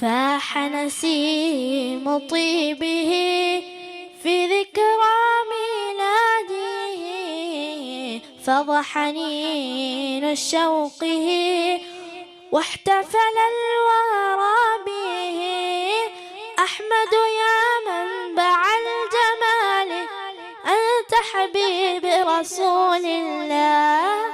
فاح نسيم طيبه في ذكرى ميلاده فضح حنين شوقه واحتفل الورى به. أحمد يا منبع الجمال أنت حبيب رسول الله.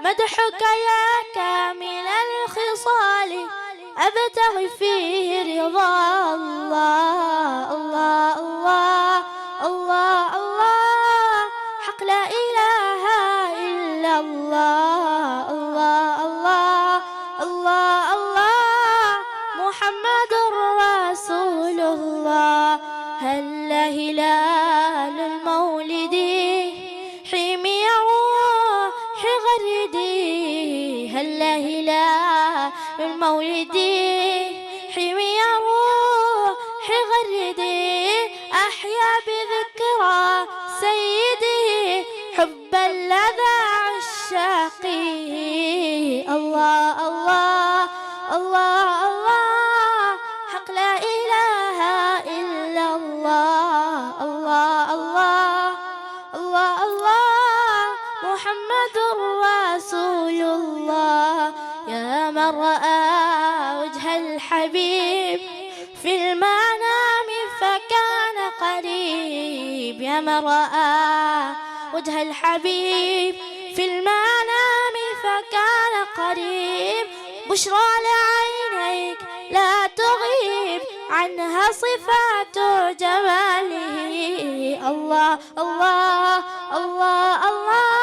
مدحك يا كامل الخصال أبتغي فيه رضا الله الله الله الله الله حق لا إله إلا الله الله الله الله الله محمد رسول الله هل هلال غردي هل هلال المولد حمي روح غردي أحيا بذكرى سيدي حب اللذى عشاقي الله محمد رسول الله. يا من رأى وجه الحبيب في المنام فكان قريب. يا من رأى وجه الحبيب في المنام فكان قريب. بشرى لعينيك لا تغيب عنها صفات جماله. الله الله الله الله.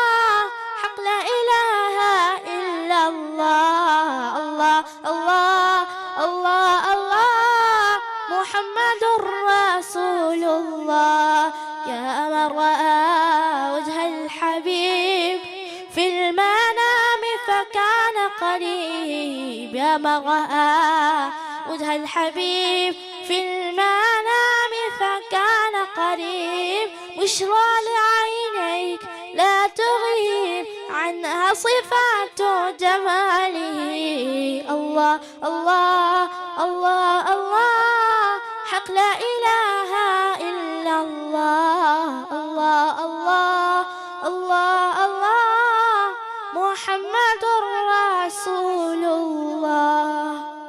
الله الله الله محمد رسول الله. يا من رأى وجه الحبيب في المنام فكان قريب. يا من رأى وجه الحبيب في المنام فكان قريب. بشرى عنها صفات جماله الله الله الله الله. حق لا إله إلا الله. الله الله الله الله. محمد رسول الله.